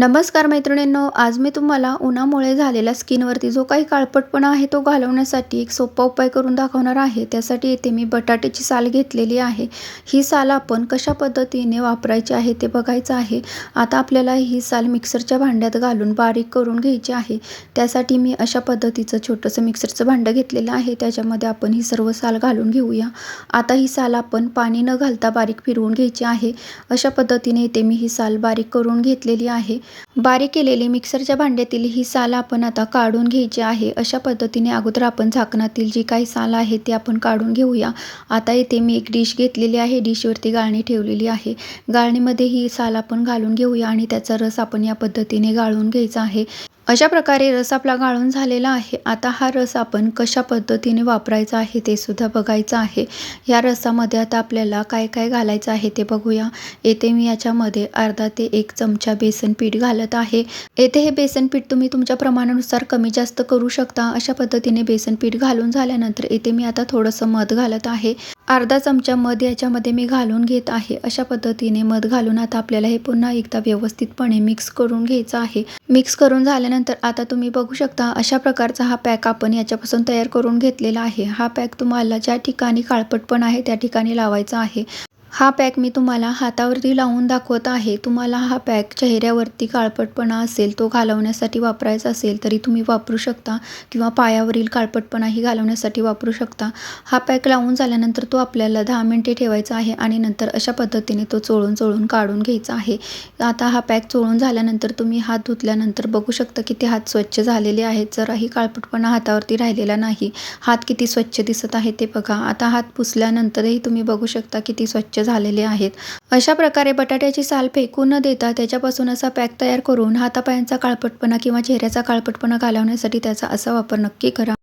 नमस्कार मैत्रिणींनो आज मी तुम्हाला उन्हामुळे झालेला स्किनवरती जो काही काळपटपणा आहे तो घालवण्यासाठी एक सोपा उपाय करून दाखवणार आहे. त्यासाठी इथे मी बटाट्याची साल घेतलेली आहे. ही साल आपण कशा पद्धतीने वापरायची आहे ते बघायचं आहे. आता आपल्याला ही साल मिक्सरच्या भांड्यात घालून बारीक करून घ्यायची आहे. त्यासाठी मी अशा पद्धतीचं छोटंसं मिक्सरचं भांडं घेतलेलं आहे. त्याच्यामध्ये आपण ही सर्व साल घालून घेऊया. आता ही साल आपण पाणी न घालता बारीक फिरवून घ्यायची आहे. अशा पद्धतीने इथे मी ही साल बारीक करून घेतलेली आहे. बारीक केलेली मिक्सरच्या भांड्यातील ही साल आपण आता काढून घ्यायची आहे. अशा पद्धतीने अगोदर आपण झाकणातील जी काही साल आहे ती आपण काढून घेऊया. आता इथे मी एक डिश घेतलेली आहे. डिशवरती गाळणी ठेवलेली आहे. गाळणीमध्ये ही साल आपण घालून घेऊया आणि त्याचा रस आपण या पद्धतीने गाळून घ्यायचा आहे. अशा प्रकारे रस आपला गाळून झालेला आहे. आता हा रस आपण कशा पद्धतीने वापरायचा आहे ते सुद्धा बघायचं आहे. या रसामध्ये आता आपल्याला काय काय घालायचं आहे ते बघूया. येथे मी याच्यामध्ये अर्धा ते एक चमचा बेसन पीठ घालत आहे. येथे हे बेसन पीठ तुम्ही तुमच्या प्रमाणानुसार कमी जास्त करू शकता. अशा पद्धतीने बेसन पीठ घालून झाल्यानंतर येथे मी आता थोडंसं मध घालत आहे. अर्धा चमचा मध याच्यामध्ये मी घालून घेत आहे. अशा पद्धतीने मध घालून आता आपल्याला हे पुन्हा एकदा व्यवस्थितपणे मिक्स करून घ्यायचं आहे. मिक्स करून झाल्यानंतर आता तुम्ही बघू शकता अशा प्रकारचा हा पॅक आपण याच्यापासून तयार करून घेतलेला आहे. हा पॅक तुम्हाला ज्या ठिकाणी काळपट पण आहे त्या ठिकाणी लावायचा आहे. हा पॅक मी तुम्हाला हातावरती लावून दाखवत आहे. तुम्हाला हा पॅक चेहऱ्यावरती काळपटपणा असेल तो घालवण्यासाठी वापरायचा असेल तरी तुम्ही वापरू शकता किंवा पायावरील काळपटपणाही घालवण्यासाठी वापरू शकता. हा पॅक लावून झाल्यानंतर तो आपल्याला दहा मिनटे ठेवायचा आहे आणि नंतर अशा पद्धतीने तो चोळून चोळून काढून घ्यायचा आहे. आता हा पॅक चोळून झाल्यानंतर तुम्ही हात धुतल्यानंतर बघू शकता की ते हात स्वच्छ झालेले आहेत. जराही काळपटपणा हातावरती राहिलेला नाही. हात किती स्वच्छ दिसत आहे ते बघा. आता हात पुसल्यानंतरही तुम्ही बघू शकता किती स्वच्छ स्वच्छ झालेले आहेत. अशा प्रकारे बटाट्याची साल फेकून न देता त्याच्यापासून असा पॅक तयार करून हातापायांचा काळपटपणा किंवा चेहऱ्याचा काळपटपणा घालवण्यासाठी त्याचा असा वापर नक्की करा.